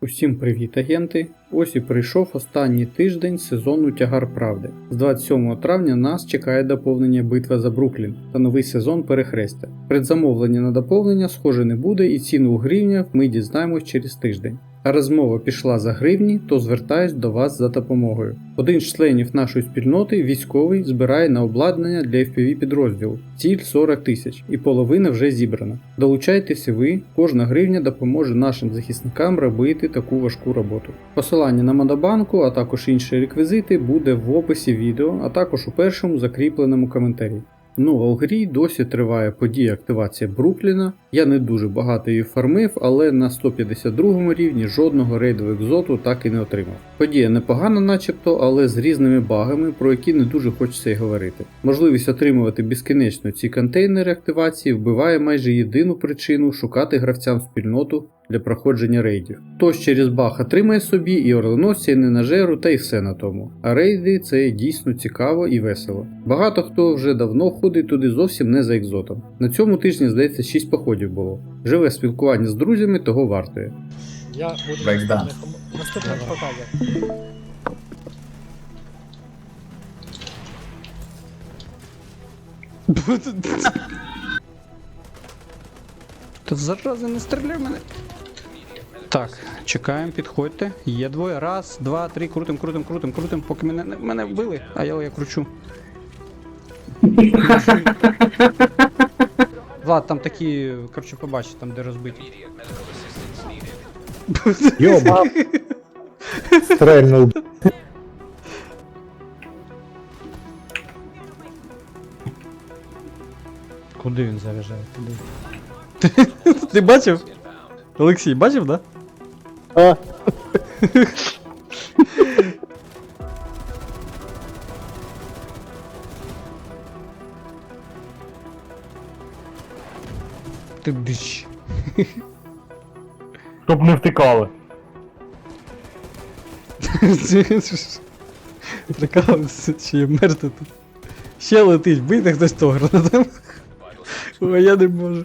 Усім привіт, агенти! Ось і прийшов останній тиждень сезону Тягар Правди. З 27 травня нас чекає доповнення Битва за Бруклін та новий сезон Перехрестя. Предзамовлення на доповнення схоже не буде, і ціну у гривнях ми дізнаємось через тиждень. А розмова пішла за гривні, то звертаюсь до вас за допомогою. Один з членів нашої спільноти, військовий, збирає на обладнання для FPV підрозділу. Ціль 40 тисяч, і половина вже зібрана. Долучайтеся ви, кожна гривня допоможе нашим захисникам робити таку важку роботу. Посилання на Модобанку, а також інші реквізити буде в описі відео, а також у першому закріпленому коментарі. Ну а у грі досі триває подія активація Брукліна. Я не дуже багато її фармив, але на 152 рівні жодного рейдового екзоту так і не отримав. Подія непогана, начебто, але з різними багами, про які не дуже хочеться й говорити. Можливість отримувати безкінечно ці контейнери активації вбиває майже єдину причину шукати гравцям спільноту для проходження рейдів. Хтось через баг отримає собі і орленосця, і ненажеру, та й все на тому. А рейди це дійсно цікаво і весело. Багато хто вже давно ходить туди зовсім не за екзотом. На цьому тижні, здається, 6 походів було. Живе спілкування з друзями того вартує. Я буду наступних- наступних показів. Та зарази не стріляй в мене. Так, чекаємо, підходьте. Є двоє. Раз, два, три, крутим, крутим, крутим, крутим, поки мене, не- мене вбили, а я, я кручу. Влад, там такі, коротше, побачиш, там де розбиті. Йоба! Стрельнув. Куди він заряджає? Куди? Ти, бачив? Олексій, бачив, да? А, Ти дич. щоб не втикали. Прикалуйся, чи я мертвий тут. Ще летить, бийте хтось того гранатом. Ой, я не можу.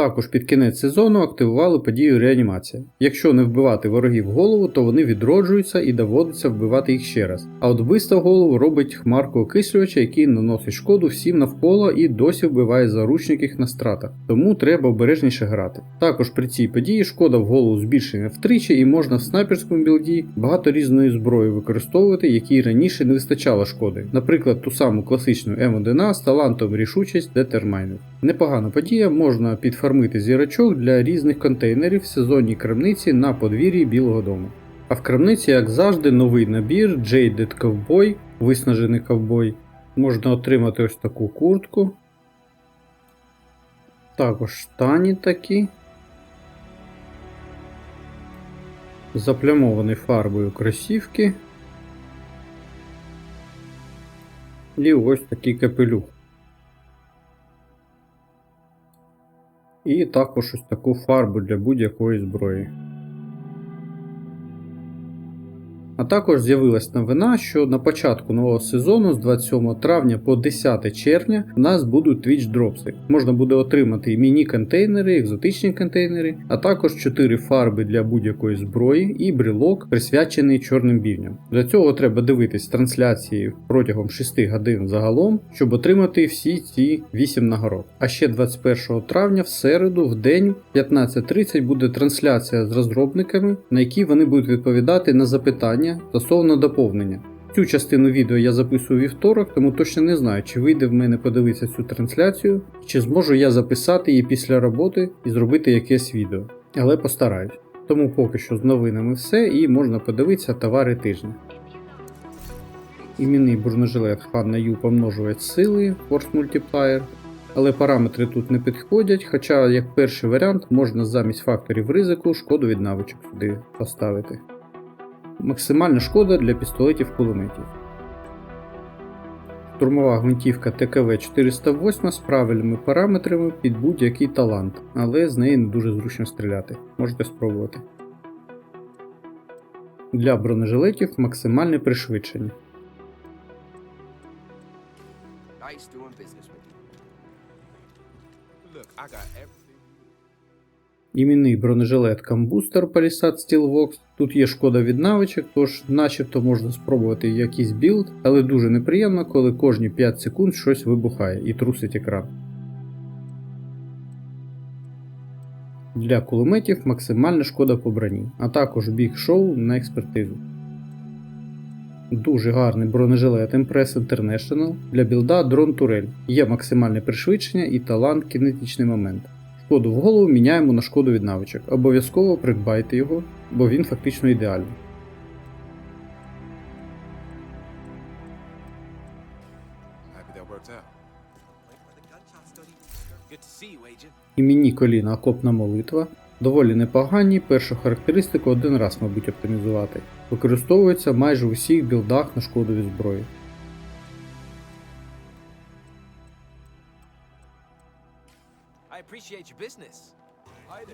Також під кінець сезону активували подію реанімація. Якщо не вбивати ворогів в голову, то вони відроджуються і доводиться вбивати їх ще раз. А от вбивство голову робить хмарку окислювача, який наносить шкоду всім навколо і досі вбиває заручників на стратах. Тому треба обережніше грати. Також при цій події шкода в голову збільшена втричі і можна в снайперському білді багато різної зброї використовувати, якій раніше не вистачало шкоди. Наприклад, ту саму класичну М1 з талантом рішучість детермайнер. Непогана подія, можна підфармити зірочок для різних контейнерів в сезонній крамниці на подвір'ї Білого Дому. А в крамниці, як завжди, новий набір Jaded Cowboy, виснажений ковбой. Можна отримати ось таку куртку. Також штані такі. Заплямовані фарбою кросівки. І ось такий капелюх. І також ось таку фарбу для будь-якої зброї. А також з'явилась новина, що на початку нового сезону з 27 травня по 10 червня у нас будуть Twitch дропси. Можна буде отримати міні-контейнери, екзотичні контейнери, а також 4 фарби для будь-якої зброї і брелок, присвячений чорним бівням. Для цього треба дивитись трансляції протягом 6 годин загалом, щоб отримати всі ці 8 нагород. А ще 21 травня в середу в день 15.30 буде трансляція з розробниками, на якій вони будуть відповідати на запитання стосовно доповнення. Цю частину відео я записую вівторок, тому точно не знаю, чи вийде в мене подивитися цю трансляцію, чи зможу я записати її після роботи і зробити якесь відео. Але постараюсь. Тому поки що з новинами все і можна подивитися товари тижня. Іменний бронежилет Ханна Ю помножує сили Force Multiplier, але параметри тут не підходять, хоча як перший варіант можна замість факторів ризику шкоду від навичок сюди поставити. Максимальна шкода для пістолетів кулеметів. Штурмова гвинтівка ТКВ-408 з правильними параметрами під будь-який талант, але з неї не дуже зручно стріляти. Можете спробувати. Для бронежилетів максимальне пришвидшення. Nice doing business with you. Look, I got everything. Іменний бронежилет Камбустер Palisade Steelworks. Тут є шкода від навичок, тож начебто можна спробувати якийсь білд, але дуже неприємно, коли кожні 5 секунд щось вибухає і трусить екран. Для кулеметів максимальна шкода по броні, а також біг шоу на експертизу. Дуже гарний бронежилет Impress International для білда дрон турель. Є максимальне пришвидшення і талант кінетичний момент. Шкоду в голову міняємо на шкоду від навичок. Обов'язково придбайте його, бо він фактично ідеальний. Іменні коліна окопна молитва. Доволі непогані, першу характеристику один раз, мабуть, оптимізувати. Використовуються майже у всіх білдах на шкоду від зброї. Appreciate your business.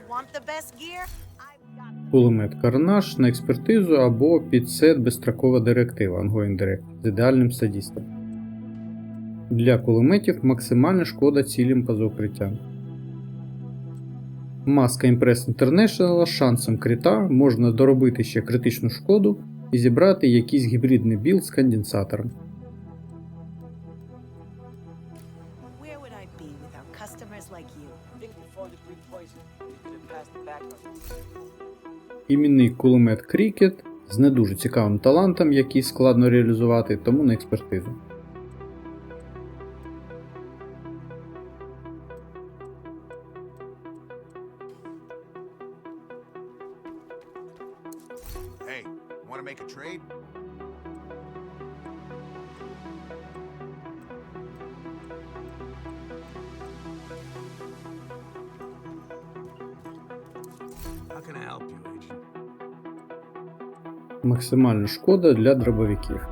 Want the best gear? Кулемет Карнаж на експертизу або під сет безстрокова директива Ongoing Direct з ідеальним садістом. Для кулеметів максимальна шкода цілям поза укриттям. Маска Impress International з шансом крита можна доробити ще критичну шкоду і зібрати якийсь гібридний білд з конденсатором. Be without customers like you? Іменний кулемет Крікет з не дуже цікавим талантом, який складно реалізувати, тому на експертизу. Hey, want to make a trade? Максимальна шкода для дробовиків.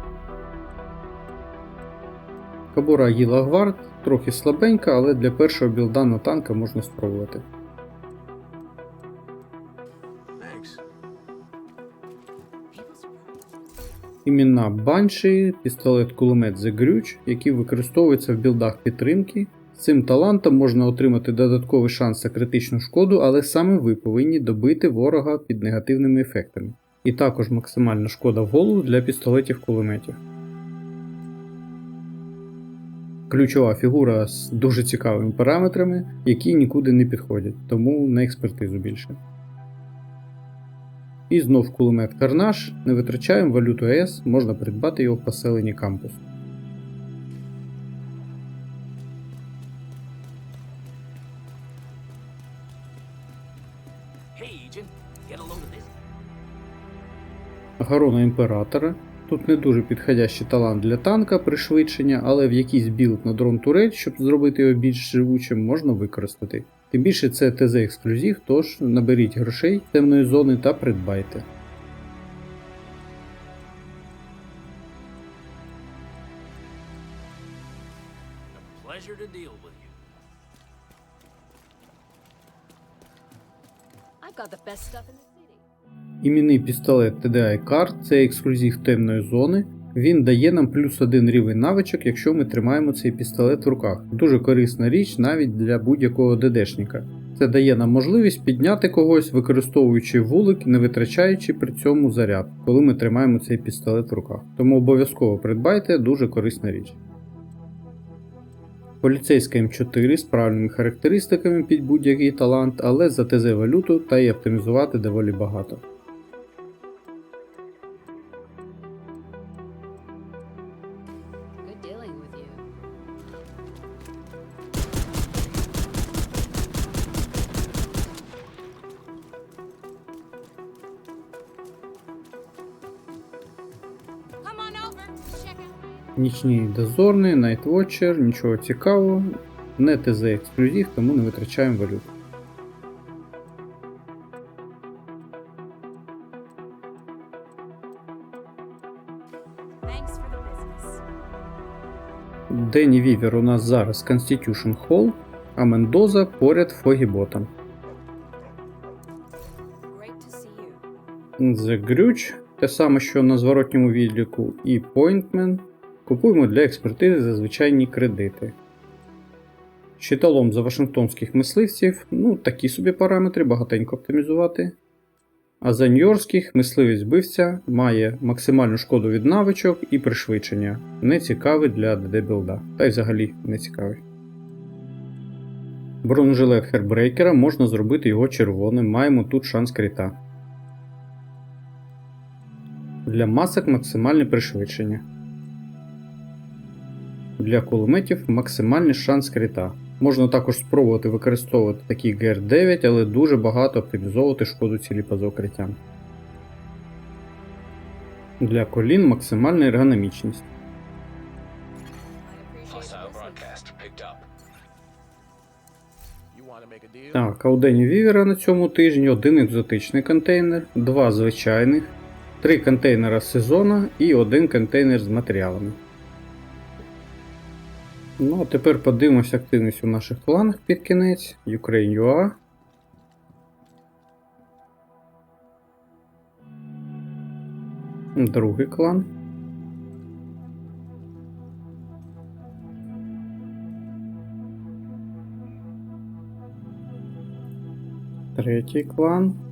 Кабура Гіла Гвард трохи слабенька, але для першого білда на танка можна спробувати. Імена Банші, пістолет кулемет The Grudge, який використовується в білдах підтримки. З цим талантом можна отримати додатковий шанс на критичну шкоду, але саме ви повинні добити ворога під негативними ефектами. І також максимальна шкода в голову для пістолетів кулеметів. Ключова фігура з дуже цікавими параметрами, які нікуди не підходять, тому на експертизу більше. І знов кулемет Карнаж, не витрачаємо валюту ЕС, можна придбати його в поселенні кампус. Hey, Agent. Get a load of this. Гарона імператора. Тут не дуже підходящий талант для танка пришвидшення, але в якийсь білд на дрон турель, щоб зробити його більш живучим, можна використати. Тим більше це ТЗ ексклюзив, тож наберіть грошей темної зони та придбайте. I've got the best stuff in. Іменний пістолет TDI Card це ексклюзив темної зони. Він дає нам плюс один рівень навичок, якщо ми тримаємо цей пістолет в руках. Дуже корисна річ навіть для будь-якого ДДшника. Це дає нам можливість підняти когось, використовуючи вулик, не витрачаючи при цьому заряд, коли ми тримаємо цей пістолет в руках. Тому обов'язково придбайте дуже корисна річ. Поліцейська М4 з правильними характеристиками під будь-який талант, але за ТЗ валюту та й оптимізувати доволі багато. Нічний дозорний, Nightwatcher, нічого цікавого, не ТЗ ексклюзив, тому не витрачаємо валюту. Дені Вівер у нас зараз Constitution Hall, а Мендоза поряд Фогіботом. The Grudge, те саме, що на зворотньому відліку, і Pointman купуємо для експертизи за звичайні кредити. Щиталом за вашингтонських мисливців, ну такі собі параметри, багатенько оптимізувати. А за нью-йоркських мисливець вбивця має максимальну шкоду від навичок і пришвидшення. Не цікавий для ДД білда. Та й взагалі не цікавий. Бронежилет Хербрейкера можна зробити його червоним, маємо тут шанс крита. Для масок максимальне пришвидшення. Для кулеметів максимальний шанс крита. Можна також спробувати використовувати такий ГР9, але дуже багато оптимізовувати шкоду цілі поза укриттям. Для колін максимальна ергономічність. Так, а у Дені Вівера на цьому тижні один екзотичний контейнер, два звичайних, три контейнера з сезону і один контейнер з матеріалами. Ну, а тепер подивимося активність у наших кланах під кінець. Ukraine.ua. Другий клан. Третій клан.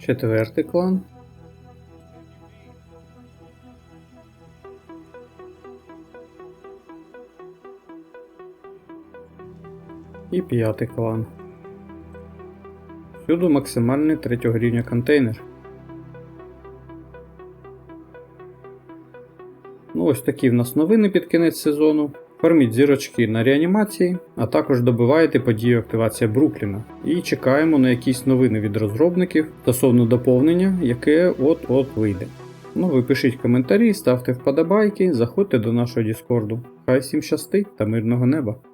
Четвертий клан. І п'ятий клан. Всюди максимальний третього рівня контейнер. Ну, ось такі в нас новини під кінець сезону. Фарміть зірочки на реанімації, а також добиваєте подію активація Брукліна. І чекаємо на якісь новини від розробників стосовно доповнення, яке от-от вийде. Ну, ви пишіть коментарі, ставте вподобайки, заходьте до нашого Діскорду. Хай всім щастить та мирного неба!